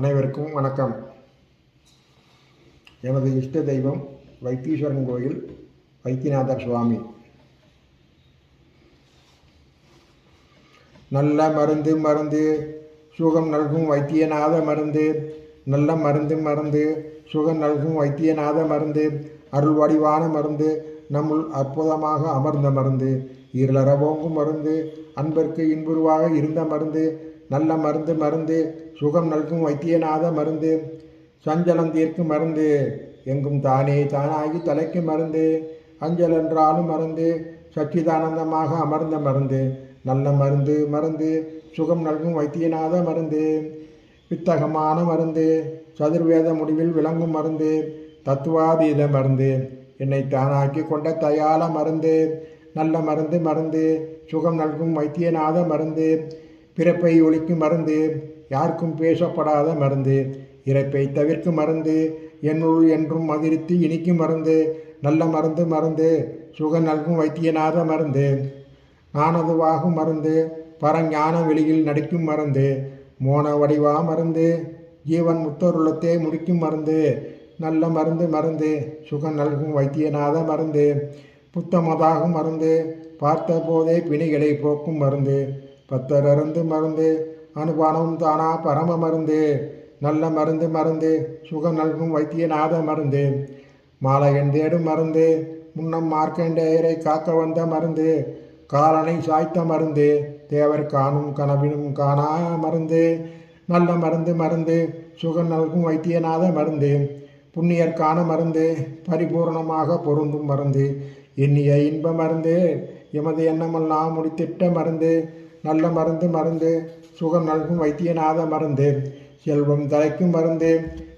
அனைவருக்கும் வணக்கம். எனது இஷ்ட தெய்வம் வைத்தீஸ்வரன் கோயில் வைத்தியநாதர் சுவாமி. நல்ல மருந்து மருந்து சுகம் நல்கும் வைத்தியநாத மருந்து நல்ல மருந்து மருந்து சுகம் நல்கும் வைத்தியநாத மருந்து அருள் வடிவான மருந்து நம்முள் அற்புதமாக அமர்ந்த மருந்து இருளறவோங்கும் மருந்து அன்பிற்கு இன்புருவாக இருந்த மருந்து நல்ல மருந்து மருந்து. சுகம் நல்கும் வைத்தியநாத மருந்து. சஞ்சலம் தீர்க்கும் மருந்து. எங்கும் தானே தானாகி தலைக்கு மருந்து. அஞ்சல் என்றாலும் மருந்து. சச்சிதானந்தமாக அமர்ந்த மருந்து. நல்ல மருந்து மருந்து. சுகம் நல்கும் வைத்தியநாத மருந்து. வித்தகமான மருந்து. சதுர்வேத முடிவில் விளங்கும் மருந்து. தத்துவாதீத மருந்து. என்னை தானாக்கி கொண்ட தயால மருந்து. நல்ல மருந்து மருந்து. சுகம் நல்கும் வைத்தியநாத மருந்து. பிறப்பை ஒழிக்கும் மருந்து யாருக்கும் பேசப்படாத மருந்து. இறப்பை தவிர்க்கும் மருந்து என்னுள் என்றும் அதிருத்தி இனிக்கும் மருந்து. நல்ல மருந்து மருந்து. சுக நல்கும் வைத்தியநாத மருந்து. நானதுவாகும் மருந்து. பரஞான வெளியில் நடிக்கும் மருந்து. மோன வடிவா மருந்து. ஜீவன் முத்தருளத்தை முடிக்கும் மருந்து. நல்ல மருந்து மருந்து. சுகம் நல்கும் வைத்தியநாத மருந்து. புத்தமதாகும் மருந்து. பார்த்த போதே பிணிகளை போக்கும் மருந்து. பத்தரருந்து மருந்து அனுபானம் தானா பரம மருந்து. நல்ல மருந்து மருந்து சுகம் நல்கும் வைத்தியநாத மருந்து. மாலையன் தேடும் மருந்து முன்னம் மார்க்கண்டேயரை காக்க வந்த மருந்து. காலனை சாய்த்த மருந்து தேவர் காணும் கனவினும் காணா மருந்து. நல்ல மருந்து மருந்து சுகம் நல்கும் வைத்தியநாத மருந்து. புண்ணியர்கான மருந்து பரிபூர்ணமாக பொருந்தும் மருந்து. எண்ணிய இன்ப மருந்து எமது எண்ணமெல்லாம் முடித்திட்ட மருந்து. நல்ல மருந்து மருந்து சுகம் நல்கும் வைத்தியநாத மருந்து. செல்வம் தலைக்கும் மருந்து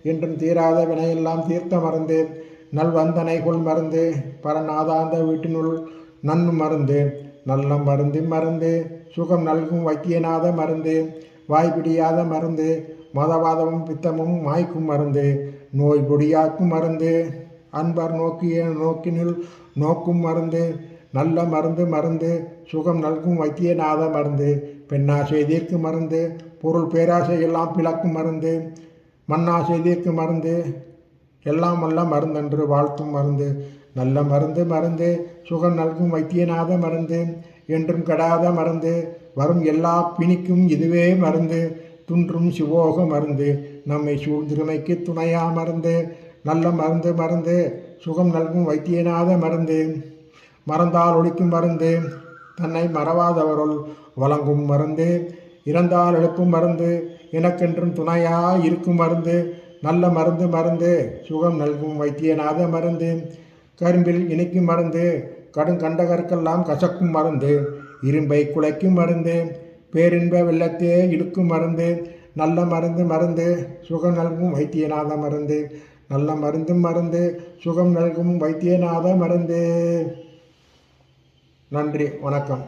என்றும் தீராத வினையெல்லாம் தீர்த்த மருந்து. நல்வந்தனைக்குள் மருந்து பரநாதாந்த வீட்டினுள் நன்னு மருந்து. நல்ல மருந்து மருந்து சுகம் நல்கும் வைத்தியநாத மருந்து. வாய்பிடியாத மருந்து மதவாதமும் பித்தமும் மாய்க்கும் மருந்து. நோய் பொடியாக்கும் மருந்து அன்பர் நோக்கிய நோக்கினுள் நோக்கும் மருந்து. நல்ல மருந்து மருந்து. சுகம் நல்கும் வைத்தியநாத மருந்து. பெண்ணாசை தீர்க்கு மருந்து. பொருள் பேராசை எல்லாம் பிளக்கும் மருந்து. மண்ணாசை தீர்க்கு மருந்து. எல்லாம் வல்ல மருந்தென்று வாழ்த்தும் மருந்து. நல்ல மருந்து மருந்து. சுகம் நல்கும் வைத்தியநாத மருந்து. என்றும் கெடாத மருந்து. வரும் எல்லா பிணிக்கும் இதுவே மருந்து. துன்றும் சிவோக மருந்து. நம்மை சூழ்ந்திருமைக்கு துணையா மருந்து. நல்ல மருந்து மருந்து. சுகம் நல்கும் வைத்தியநாத மருந்து. மறந்தால் ஒழிக்கும் மருந்து. தன்னை மறவாதவருள் வழங்கும் மருந்து. இறந்தால் எழுப்பும் மருந்து. எனக்கென்றும் துணையாக இருக்கும் மருந்து. நல்ல மருந்து மருந்து. சுகம் நல்கும் வைத்தியநாத மருந்து. கரும்பில் இனிக்கும் மருந்து. கடும் கண்டகற்கெல்லாம் கசக்கும் மருந்து. இரும்பை குலைக்கும் மருந்து. பேரின்ப வெள்ளத்தே இழுக்கும் மருந்து. நல்ல மருந்து மருந்து. சுகம் நல்கும் வைத்தியநாத மருந்து. நல்ல மருந்தும் மருந்து. சுகம் நல்கும் வைத்தியநாத மருந்து. நன்றி வணக்கம்.